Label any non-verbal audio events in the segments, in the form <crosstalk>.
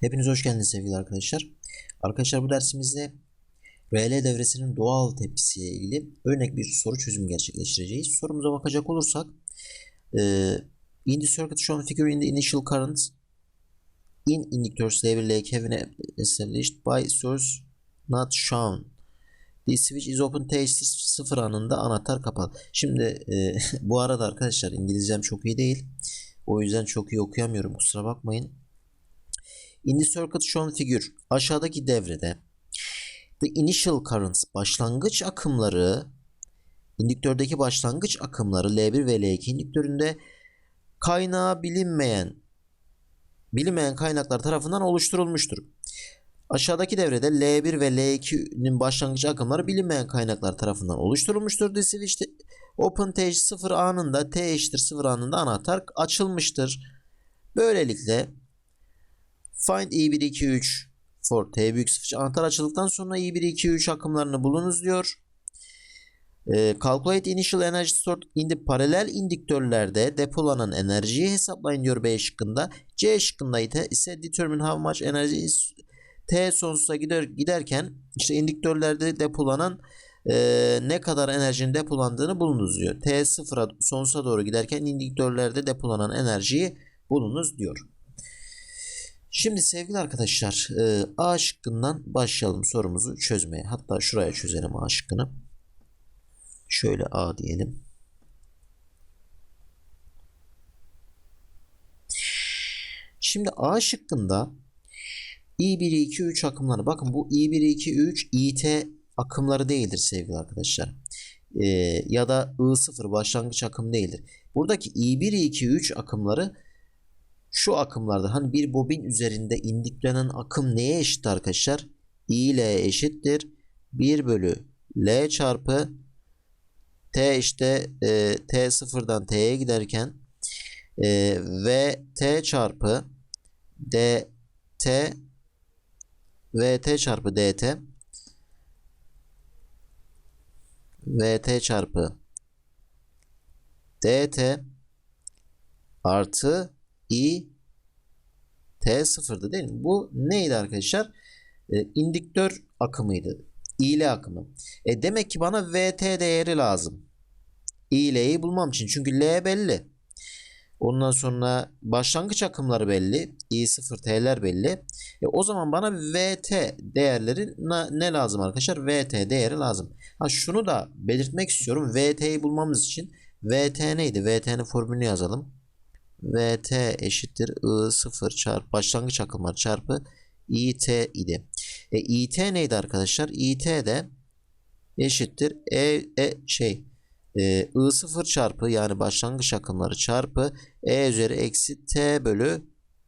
Hepiniz hoş geldiniz sevgili arkadaşlar. Arkadaşlar bu dersimizde RL devresinin doğal tepkisiyle ilgili örnek bir soru çözümü gerçekleştireceğiz. Sorumuza bakacak olursak e, in the circuit shown figure in the initial current in inductors level like having established by source not shown The switch is open t eşittir 0 anında anahtar kapalı. Şimdi e, <laughs> bu arada arkadaşlar İngilizcem çok iyi değil. O yüzden çok iyi okuyamıyorum kusura bakmayın. In the circuit shown figure aşağıdaki devrede the initial currents başlangıç akımları indüktördeki başlangıç akımları L1 ve L2 indüktöründe kaynağı bilinmeyen bilinmeyen kaynaklar tarafından oluşturulmuştur. Aşağıdaki devrede L1 ve L2'nin başlangıç akımları bilinmeyen kaynaklar tarafından oluşturulmuştur. The switch open t 0 anında t eşittir 0 anında anahtar açılmıştır. Böylelikle Find i1 2 3 for t büyük sıfır anahtar açıldıktan sonra i1 2 3 akımlarını bulunuz diyor. Ee, calculate initial energy stored in the paralel indüktörlerde depolanan enerjiyi hesaplayın diyor B şıkkında. C şıkkında ise determine how much energy is T sonsuza gider, giderken işte indüktörlerde depolanan e, ne kadar enerjinin depolandığını bulunuz diyor. T sıfıra sonsuza doğru giderken indüktörlerde depolanan enerjiyi bulunuz diyor. Şimdi sevgili arkadaşlar e, A şıkkından başlayalım sorumuzu çözmeye. Hatta şuraya çözelim A şıkkını. Şöyle A diyelim. Şimdi A şıkkında I1, 2, 3 akımları. Bakın bu I1, 2, 3 IT akımları değildir sevgili arkadaşlar. Ee, ya da I0 başlangıç akım değildir. Buradaki I1, 2, 3 akımları şu akımlarda hani bir bobin üzerinde indiklenen akım neye eşit arkadaşlar? I ile eşittir. 1 bölü L çarpı T işte e, T sıfırdan T'ye giderken e, ve T çarpı DT VT çarpı DT VT çarpı DT artı I T sıfırdı değil mi? Bu neydi arkadaşlar? E, indüktör akımıydı. İle akımı. E demek ki bana VT değeri lazım. İle'yi bulmam için. Çünkü L belli. Ondan sonra başlangıç akımları belli. I0 T'ler belli. E o zaman bana VT değerleri ne lazım arkadaşlar? VT değeri lazım. Ha şunu da belirtmek istiyorum. VT'yi bulmamız için VT neydi? VT'nin formülünü yazalım. VT eşittir I0 çarpı başlangıç akımları çarpı IT idi. E, IT neydi arkadaşlar? IT de eşittir E, e şey e, I0 çarpı yani başlangıç akımları çarpı E üzeri eksi T bölü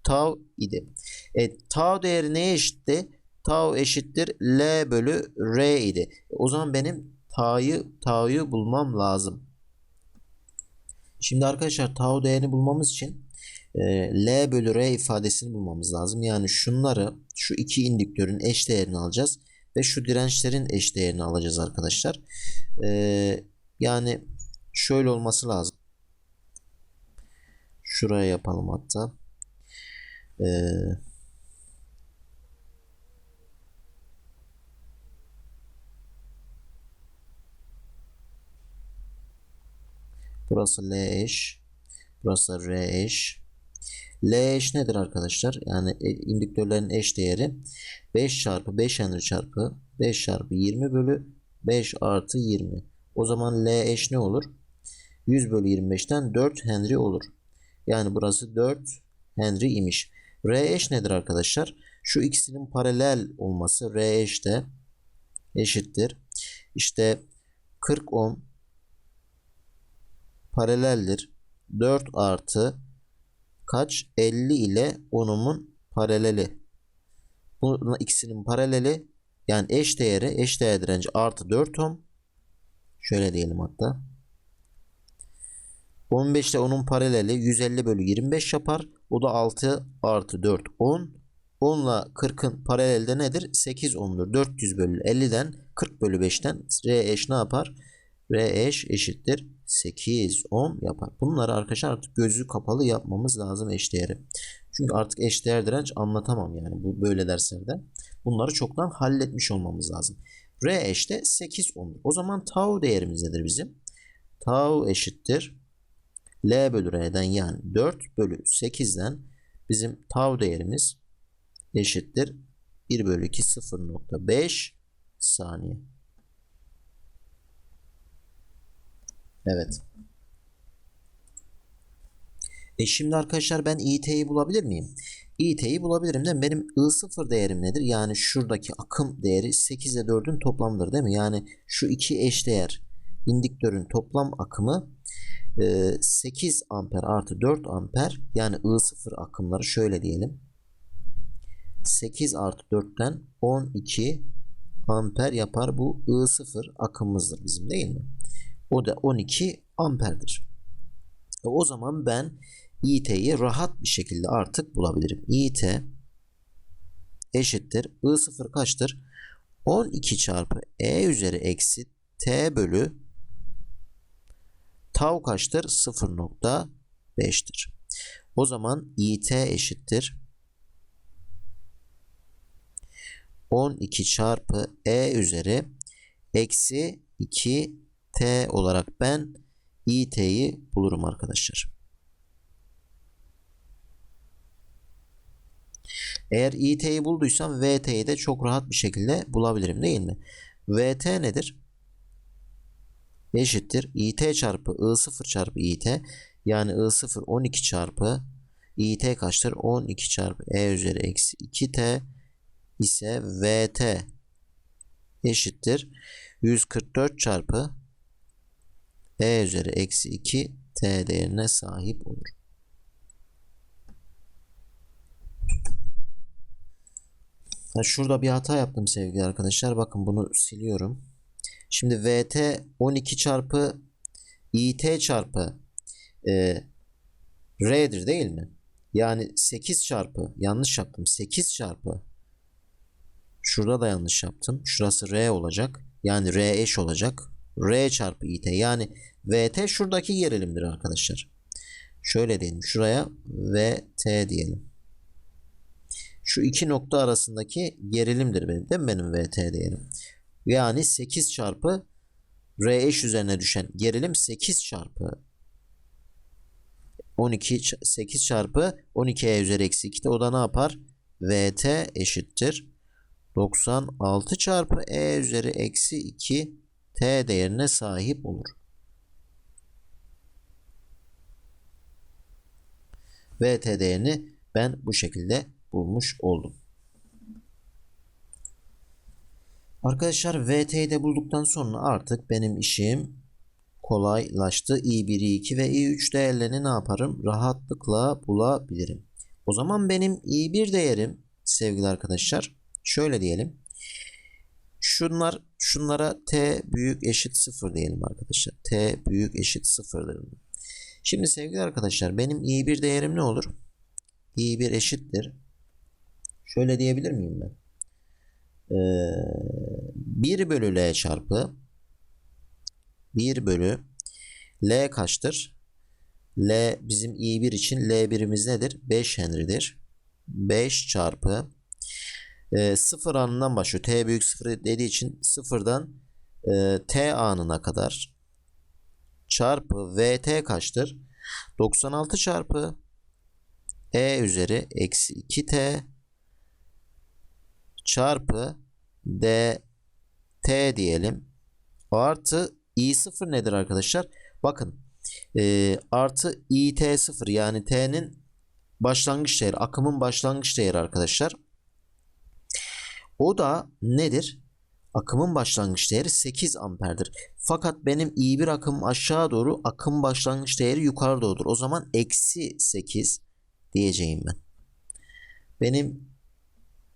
tau idi. E, tau değeri neye eşitti? Tau eşittir L bölü R idi. O zaman benim tau'yu tau'yu bulmam lazım. Şimdi arkadaşlar tau değerini bulmamız için e, L bölü R ifadesini bulmamız lazım. Yani şunları şu iki indüktörün eş değerini alacağız ve şu dirençlerin eş değerini alacağız arkadaşlar. E, yani şöyle olması lazım. Şuraya yapalım hatta. Ee, burası L eş. Burası R eş. L eş nedir arkadaşlar? Yani e, indüktörlerin eş değeri 5 çarpı 5 Henry çarpı 5 çarpı 20 bölü 5 artı 20. O zaman L eş ne olur? 100 bölü 25'ten 4 Henry olur. Yani burası 4 Henry imiş. R eş nedir arkadaşlar? Şu ikisinin paralel olması R eş de eşittir. İşte 40 ohm paraleldir. 4 artı kaç? 50 ile 10'umun paraleli. Bu ikisinin paraleli yani eş değeri eş değer direnci artı 4 ohm. Şöyle diyelim hatta. 15 ile 10'un paraleli 150 bölü 25 yapar. O da 6 artı 4 10. 10 ile 40'ın paralelde nedir? 8 10'dur. 400 bölü 50'den 40 bölü 5'ten R eş ne yapar? R eş eşittir 8 10 yapar. Bunları arkadaşlar artık gözü kapalı yapmamız lazım eşdeğeri. Çünkü artık eşdeğer direnç anlatamam yani bu böyle derslerde. Bunları çoktan halletmiş olmamız lazım. R eşte 8 ohm'dur. O zaman tau değerimiz nedir bizim? Tau eşittir. L bölü R'den yani 4 bölü 8'den bizim tau değerimiz eşittir. 1 bölü 2 0.5 saniye. Evet. E şimdi arkadaşlar ben IT'yi bulabilir miyim? IT'yi bulabilirim de benim I0 değerim nedir? Yani şuradaki akım değeri 8 ile 4'ün toplamıdır değil mi? Yani şu iki eşdeğer indiktörün toplam akımı 8 amper artı 4 amper yani I0 akımları şöyle diyelim. 8 artı 4'ten 12 amper yapar bu I0 akımımızdır bizim değil mi? O da 12 amperdir. E o zaman ben IT'yi rahat bir şekilde artık bulabilirim. IT eşittir. I0 kaçtır? 12 çarpı E üzeri eksi T bölü tau kaçtır? 0.5'tir. O zaman IT eşittir. 12 çarpı E üzeri eksi 2 T olarak ben IT'yi bulurum arkadaşlar. Eğer IT'yi bulduysam VT'yi de çok rahat bir şekilde bulabilirim değil mi? VT nedir? Eşittir. IT çarpı I0 çarpı IT. Yani I0 12 çarpı IT kaçtır? 12 çarpı E üzeri eksi 2T ise VT eşittir. 144 çarpı E üzeri eksi 2 T değerine sahip olur. Ha, şurada bir hata yaptım sevgili arkadaşlar. Bakın bunu siliyorum. Şimdi VT 12 çarpı IT çarpı e, R'dir değil mi? Yani 8 çarpı yanlış yaptım. 8 çarpı şurada da yanlış yaptım. Şurası R olacak. Yani R eş olacak. R çarpı IT yani VT şuradaki gerilimdir arkadaşlar. Şöyle diyelim. Şuraya VT diyelim. Şu iki nokta arasındaki gerilimdir benim. Değil mi benim VT değerim? Yani 8 çarpı R eş üzerine düşen gerilim 8 çarpı 12 8 çarpı 12 e üzeri eksi 2 de o da ne yapar? VT eşittir. 96 çarpı e üzeri eksi 2 t değerine sahip olur. VT değerini ben bu şekilde bulmuş oldum. Arkadaşlar VT'yi de bulduktan sonra artık benim işim kolaylaştı. i1, i2 ve i3 değerlerini ne yaparım? Rahatlıkla bulabilirim. O zaman benim i1 değerim sevgili arkadaşlar şöyle diyelim. Şunlar şunlara t büyük eşit 0 diyelim arkadaşlar. t büyük eşit 0'dır. Şimdi sevgili arkadaşlar benim i1 değerim ne olur? i1 eşittir Şöyle diyebilir miyim ben? Ee, 1 bölü L çarpı 1 bölü L kaçtır? L bizim i1 için L birimiz nedir? 5 Henry'dir. 5 çarpı e, 0 anından başlıyor. T büyük 0 dediği için 0'dan e, T anına kadar çarpı VT kaçtır? 96 çarpı E üzeri eksi 2T çarpı dt diyelim. Artı i0 nedir arkadaşlar? Bakın e, artı it0 yani t'nin başlangıç değeri akımın başlangıç değeri arkadaşlar. O da nedir? Akımın başlangıç değeri 8 amperdir. Fakat benim i1 akım aşağı doğru akım başlangıç değeri yukarı doğrudur. O zaman eksi 8 diyeceğim ben. Benim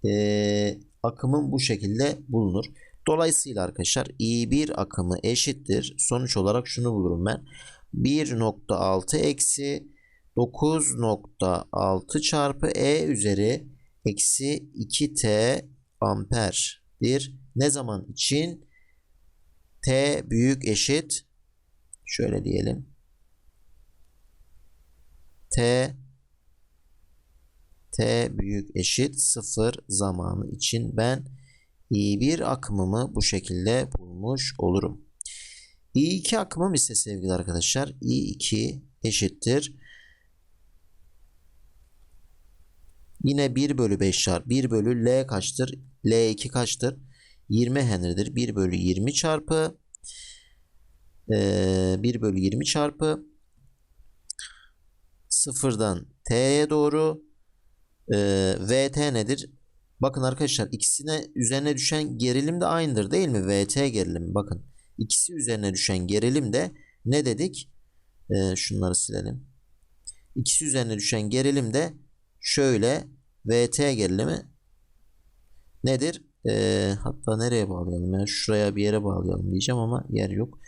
e, akımın bu şekilde bulunur. Dolayısıyla arkadaşlar i1 akımı eşittir. Sonuç olarak şunu bulurum ben. 1.6 eksi 9.6 çarpı e üzeri eksi 2t amperdir. Ne zaman için? t büyük eşit şöyle diyelim. t t büyük eşit 0 zamanı için ben i1 akımımı bu şekilde bulmuş olurum. i2 akımım ise sevgili arkadaşlar i2 eşittir. Yine 1 bölü 5 çarpı 1 bölü L kaçtır? L2 kaçtır? 20 Henry'dir. 1 bölü 20 çarpı e, 1 bölü 20 çarpı sıfırdan T'ye doğru e, VT nedir? Bakın arkadaşlar ikisine üzerine düşen gerilim de aynıdır değil mi? VT gerilimi bakın. İkisi üzerine düşen gerilim de ne dedik? E, şunları silelim. İkisi üzerine düşen gerilim de şöyle VT gerilimi nedir? E, hatta nereye bağlayalım ya? Şuraya bir yere bağlayalım diyeceğim ama yer yok.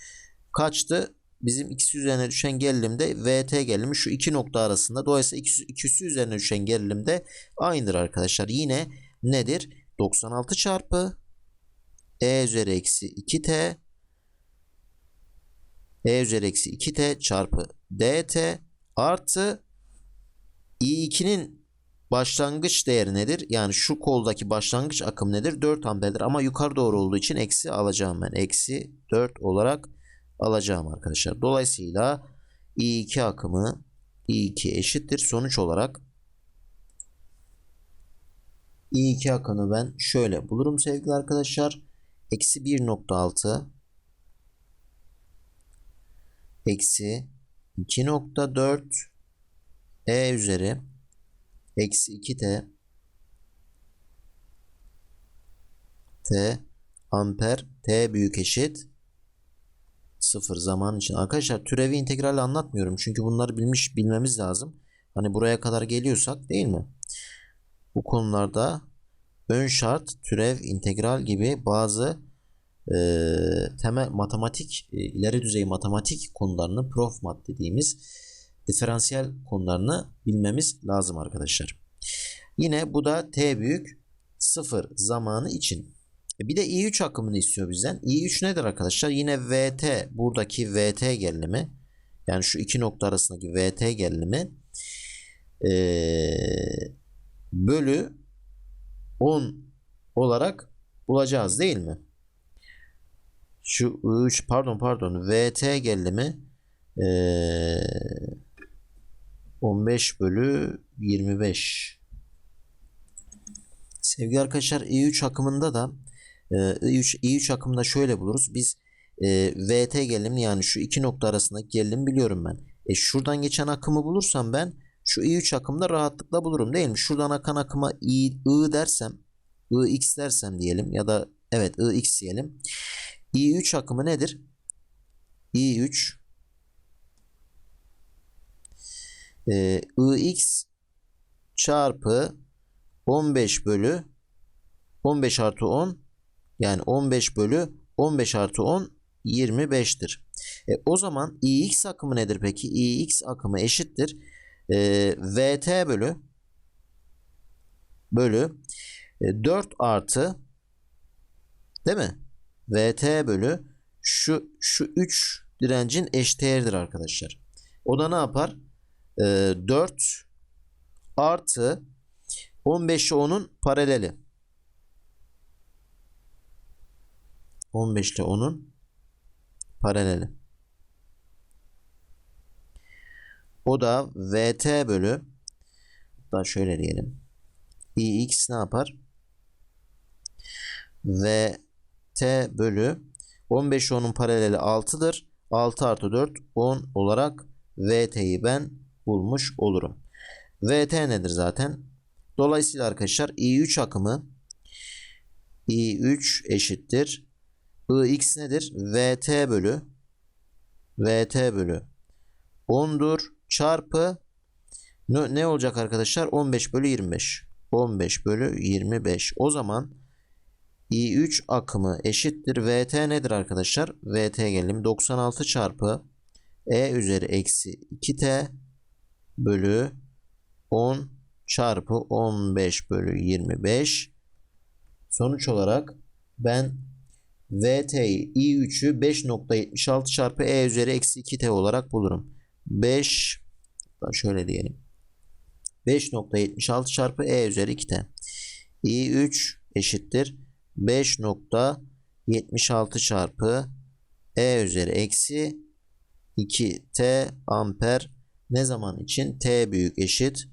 Kaçtı? Bizim ikisi üzerine düşen gerilimde VT gerilimi şu iki nokta arasında. Dolayısıyla ikisi, ikisi üzerine düşen gerilim de aynıdır arkadaşlar. Yine nedir? 96 çarpı E üzeri eksi 2T E üzeri eksi 2T çarpı DT artı I2'nin başlangıç değeri nedir? Yani şu koldaki başlangıç akım nedir? 4 amperdir ama yukarı doğru olduğu için eksi alacağım ben. Eksi 4 olarak alacağım arkadaşlar. Dolayısıyla I2 akımı I2 eşittir. Sonuç olarak I2 akımı ben şöyle bulurum sevgili arkadaşlar. Eksi 1.6 eksi 2.4 E üzeri eksi 2T T amper T büyük eşit 0 zaman için. Arkadaşlar türevi integrali anlatmıyorum. Çünkü bunları bilmiş bilmemiz lazım. Hani buraya kadar geliyorsak değil mi? Bu konularda ön şart, türev, integral gibi bazı e, temel matematik, e, ileri düzey matematik konularını prof mat dediğimiz diferansiyel konularını bilmemiz lazım arkadaşlar. Yine bu da t büyük 0 zamanı için. E, bir de i3 akımını istiyor bizden. i3 nedir arkadaşlar? Yine vt buradaki vt gerilimi yani şu iki nokta arasındaki vt gerilimi ee, bölü 10 olarak bulacağız değil mi? Şu i3 pardon pardon vt gerilimi ee, 15 bölü 25 Sevgili arkadaşlar i3 akımında da i3, i3 akımında şöyle buluruz. Biz e, VT gerilimini yani şu iki nokta arasındaki gerilim biliyorum ben. E şuradan geçen akımı bulursam ben şu i3 akımda rahatlıkla bulurum değil mi? Şuradan akan akıma i, i dersem ix dersem diyelim ya da evet ix diyelim. i3 akımı nedir? i3 e, ix çarpı 15 bölü 15 artı 10 yani 15 bölü 15 artı 10 25'tir. E, o zaman ix akımı nedir peki? ix akımı eşittir. E, vt bölü bölü e, 4 artı değil mi? vt bölü şu şu 3 direncin eşdeğeridir arkadaşlar. O da ne yapar? E, 4 artı 15 ile 10'un paraleli. 15 ile 10'un paraleli. O da VT bölü da şöyle diyelim. IX ne yapar? VT bölü 15 10'un paraleli 6'dır. 6 artı 4 10 olarak VT'yi ben bulmuş olurum. VT nedir zaten? Dolayısıyla arkadaşlar I3 akımı I3 eşittir ix nedir? vt bölü vt bölü 10'dur çarpı ne, olacak arkadaşlar? 15 bölü 25. 15 bölü 25. O zaman i3 akımı eşittir. vt nedir arkadaşlar? vt gelelim. 96 çarpı e üzeri eksi 2t bölü 10 çarpı 15 bölü 25. Sonuç olarak ben VT'yi i3'ü 5.76 çarpı e üzeri eksi 2t olarak bulurum. 5 şöyle diyelim. 5.76 çarpı E üzeri 2T. I3 eşittir 5.76 çarpı E üzeri eksi 2T amper ne zaman için? T büyük eşit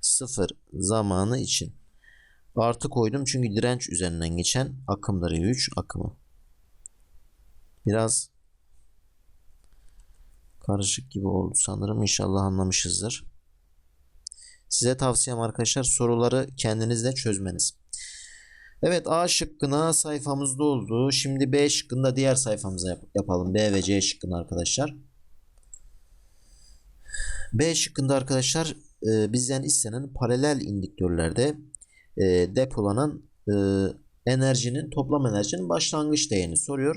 0 zamanı için. Artı koydum çünkü direnç üzerinden geçen akımları 3 akımı. Biraz karışık gibi oldu sanırım. İnşallah anlamışızdır. Size tavsiyem arkadaşlar soruları kendinizde çözmeniz. Evet A şıkkına sayfamızda oldu. Şimdi B şıkkında diğer sayfamıza yap- yapalım. B ve C şıkkını arkadaşlar. B şıkkında arkadaşlar e, bizden istenen paralel indüktörlerde e, depolanan e, enerjinin toplam enerjinin başlangıç değerini soruyor.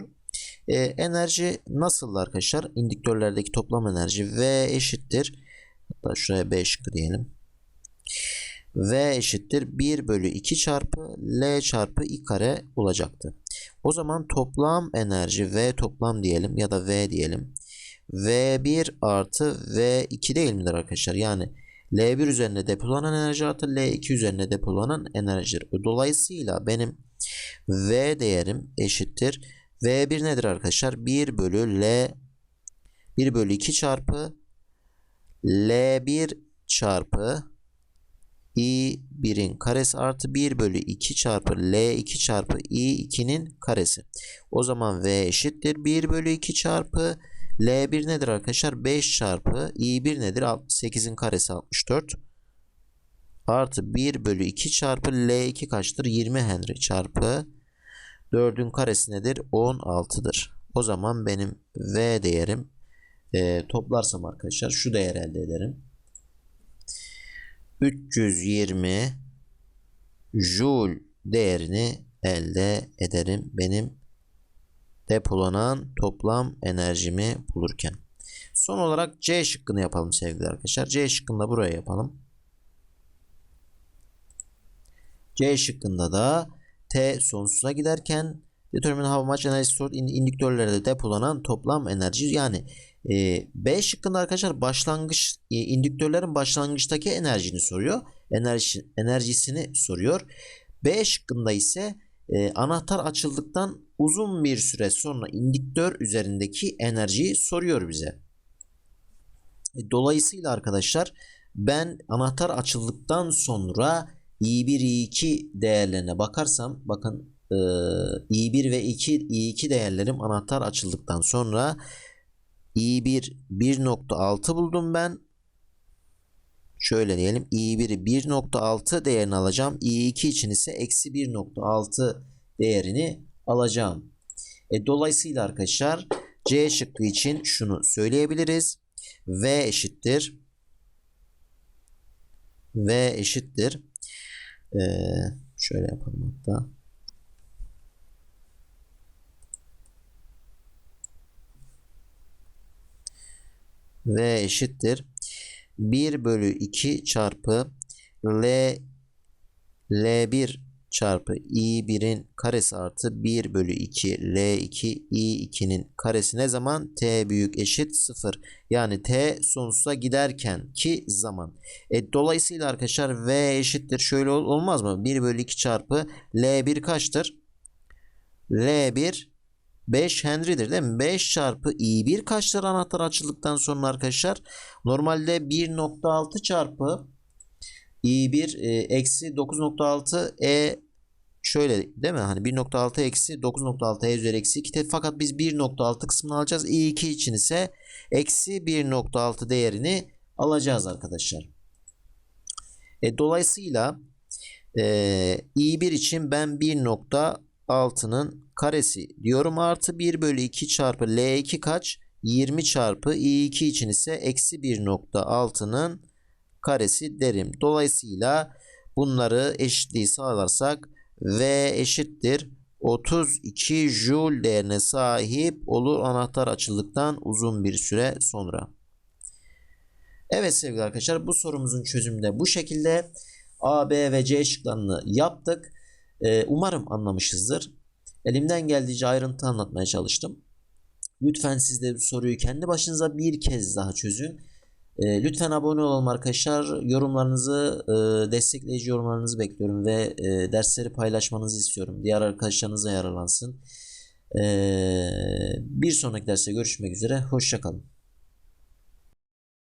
E, enerji nasıl arkadaşlar? İndüktörlerdeki toplam enerji V eşittir. Hatta şuraya B şıkkı diyelim. V eşittir 1 bölü 2 çarpı L çarpı I kare olacaktı. O zaman toplam enerji V toplam diyelim ya da V diyelim. V1 artı V2 değil midir arkadaşlar? Yani L1 üzerine depolanan enerji artı L2 üzerine depolanan enerjidir. Dolayısıyla benim V değerim eşittir. V1 nedir arkadaşlar? 1 bölü L 1 bölü 2 çarpı L1 çarpı i1'in karesi artı 1 bölü 2 çarpı L2 çarpı i2'nin karesi. O zaman V eşittir 1 bölü 2 çarpı L1 nedir arkadaşlar? 5 çarpı i1 nedir? 8'in karesi 64. Artı 1 bölü 2 çarpı L2 kaçtır? 20 Henry çarpı 4'ün karesi nedir? 16'dır. O zaman benim V değerim e, toplarsam arkadaşlar şu değer elde ederim. 320 joule değerini elde ederim benim depolanan toplam enerjimi bulurken. Son olarak C şıkkını yapalım sevgili arkadaşlar. C şıkkını da buraya yapalım. C şıkkında da T sonsuza giderken determine how much energy stored in indüktörlerde depolanan toplam enerji yani e, B şıkkında arkadaşlar başlangıç e, indüktörlerin başlangıçtaki enerjini soruyor. Enerji enerjisini soruyor. B şıkkında ise e, anahtar açıldıktan uzun bir süre sonra indüktör üzerindeki enerjiyi soruyor bize. E, dolayısıyla arkadaşlar ben anahtar açıldıktan sonra i1 i2 değerlerine bakarsam bakın e, i1 ve 2 i2 değerlerim anahtar açıldıktan sonra i1 1.6 buldum ben. Şöyle diyelim i1'i 1.6 değerini alacağım. i2 için ise eksi 1.6 değerini alacağım. E, dolayısıyla arkadaşlar C şıkkı için şunu söyleyebiliriz. V eşittir. V eşittir. Ee, şöyle yapalım hatta. V eşittir. 1 bölü 2 çarpı L L1 çarpı i1'in karesi artı 1 bölü 2 L2 i2'nin karesi ne zaman? T büyük eşit 0. Yani T sonsuza giderken ki zaman. E, dolayısıyla arkadaşlar V eşittir. Şöyle ol, olmaz mı? 1 bölü 2 çarpı L1 kaçtır? L1 5 Henry'dir değil mi? 5 çarpı i1 kaçtır anahtar açıldıktan sonra arkadaşlar? Normalde 1.6 çarpı i1 e, eksi 9.6 e şöyle değil mi? Hani 1.6 eksi 9.6 e üzeri eksi 2 fakat biz 1.6 kısmını alacağız. i2 için ise eksi 1.6 değerini alacağız arkadaşlar. E, dolayısıyla e, i1 için ben 1.6'nın karesi diyorum artı 1 bölü 2 çarpı L2 kaç? 20 çarpı i2 için ise eksi 1.6'nın karesi derim. Dolayısıyla bunları eşitliği sağlarsak V eşittir 32 joule değerine sahip olur anahtar açıldıktan uzun bir süre sonra. Evet sevgili arkadaşlar bu sorumuzun çözümü de bu şekilde. A, B ve C şıklarını yaptık. Ee, umarım anlamışızdır. Elimden geldiğince ayrıntı anlatmaya çalıştım. Lütfen siz de bu soruyu kendi başınıza bir kez daha çözün. E, lütfen abone olalım arkadaşlar. Yorumlarınızı, e, destekleyici yorumlarınızı bekliyorum ve e, dersleri paylaşmanızı istiyorum. Diğer arkadaşlarınız da yararlansın. E, bir sonraki derste görüşmek üzere. Hoşçakalın.